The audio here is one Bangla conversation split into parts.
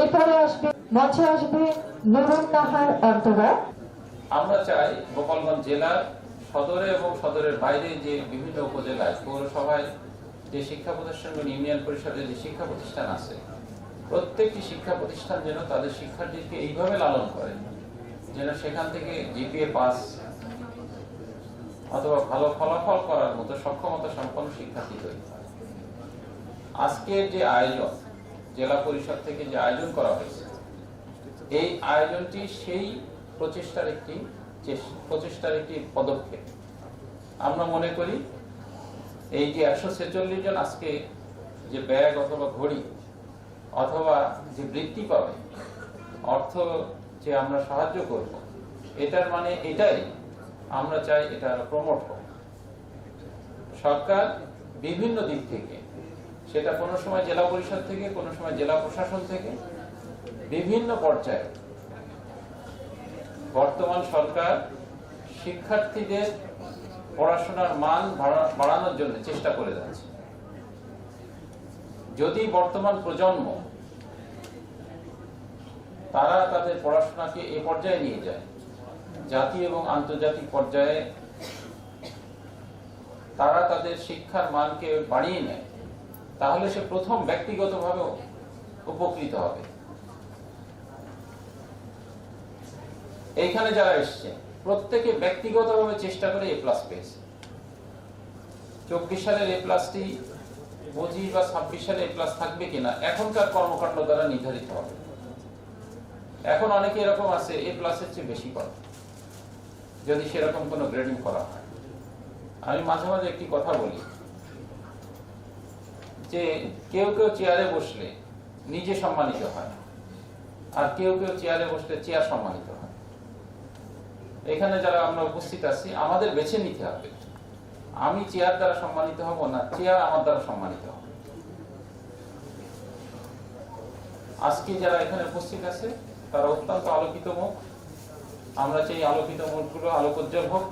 এরপরে আসবে মঞ্চে আসবে নুরুন নাহার অন্তরা। আমরা চাই গোপালগঞ্জ জেলার সদরে এবং সদরের বাইরে যে বিভিন্ন উপজেলায়, পৌরসভায় যে শিক্ষা প্রতিষ্ঠানগুলো ইউনিয়ন পরিষদের যে শিক্ষা প্রতিষ্ঠান আছে, প্রত্যেকটি শিক্ষা প্রতিষ্ঠান যেন তাদের শিক্ষার্থীকে এইভাবে লালন করে, যেন সেখান থেকে জিপিএ পাস অথবা ভালো ফলাফল করার মতো সক্ষমতা সম্পন্ন শিক্ষার্থী তৈরি হয়। আজকের যে আয়োজন, জেলা পরিষদ থেকে যে আয়োজন করা হয়েছে, এই আয়োজনটি সেই প্রচেষ্টার একটি প্রচেষ্টার একটি পদক্ষেপ। আমরা মনে করি এই যে একশো ছেচল্লিশ জন আজকে যে ব্যাগ অথবা ঘড়ি অথবা যে বৃত্তি পাবে, অর্থ যে আমরা সাহায্য করব, এটার মানে এটাই আমরা চাই এটা প্রমোট হোক। সরকার বিভিন্ন দিক থেকে, সেটা কোনো সময় জেলা পরিষদ থেকে, কোনো সময় জেলা প্রশাসন থেকে, বিভিন্ন পর্যায়ে বর্তমান সরকার শিক্ষার্থীদের পড়াশোনার মান বাড়ানোর জন্য চেষ্টা করে যাচ্ছে। যদি বর্তমান প্রজন্ম, তারা তাদের পড়াশোনাকে এ পর্যায়ে নিয়ে যায় জাতীয় এবং আন্তর্জাতিক পর্যায়ে তারা তাদের শিক্ষার মানকে বাড়িয়ে নেয়, তাহলে সে প্রথম ব্যক্তিগতভাবে উপকৃত হবে। এইখানে যারা এসছে, প্রত্যেকে ব্যক্তিগতভাবে চেষ্টা করে এ প্লাস পেয়েছে। চব্বিশ সালের এ প্লাসটি পঁচিশ বা ছাব্বিশ সালে এ প্লাস থাকবে কিনা, এখনকার কর্মকাণ্ড দ্বারা নির্ধারিত হবে। এখন অনেকে এরকম আছে এ প্লাসের চেয়ে বেশি করে। যদি সেরকম কোনো গ্রেডিং করা হয়। আমি মাঝে মাঝে একটি কথা বলি, যে কেউ কেউ চেয়ারে বসলে নিজে সম্মানিত হয় আর কেউ কেউ চেয়ারে বসলে চেয়ার সম্মানিত হয় এখানে যারা আমরা উপস্থিত আছি, আমাদের বেছে নিতে হবে, আমি চেয়ার দ্বারা সম্মানিত হব না চেয়ার আমার দ্বারা সম্মানিত হবে। আজকে যারা এখানে উপস্থিত আছে, তারা অত্যন্ত আলোকিত মুখ। আমরা চাই আলোকিত মুখগুলো আলোকোজ্জ্বল হোক।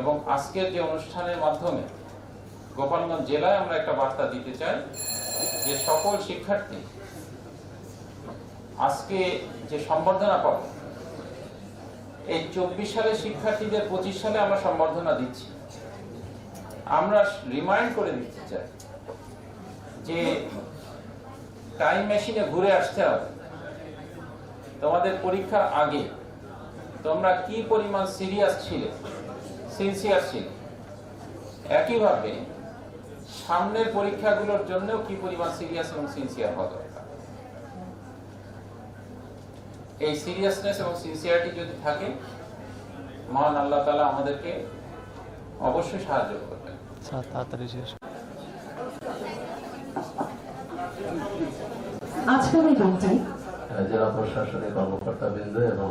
এবং আজকের যে অনুষ্ঠানের মাধ্যমে গোপালগঞ্জ জেলায় আমরা একটা বার্তা দিতে চাই যে সকল শিক্ষার্থী আজকে যে সম্বর্ধনা পাবে, এই চব্বিশ সালের শিক্ষার্থীদের পঁচিশ সালে আমরা সম্বর্ধনা দিচ্ছি। আমরা রিমাইন্ড করে দিতে চাই যে টাইম মেশিনে ঘুরে আসতে হবে। তোমাদের পরীক্ষার আগে তোমরা কি পরিমাণ সিরিয়াস ছিলে? সিনসিয়ার ছিলে। একইভাবে সামনের পরীক্ষাগুলোর জন্যও কি পরিমাণ সিরিয়াস এবং সিনসিয়ার হওয়া দরকার? এই সিরিয়াসনেস এবং সিনসিয়ারিটি যদি থাকে মহান আল্লাহ তালা আমাদেরকে অবশ্যই সাহায্য করবেন। স্যার তাড়াতাড়ি শেষ। আজকের এই গানটি জেলা প্রশাসনিক কর্মকর্তা বৃন্দ এবং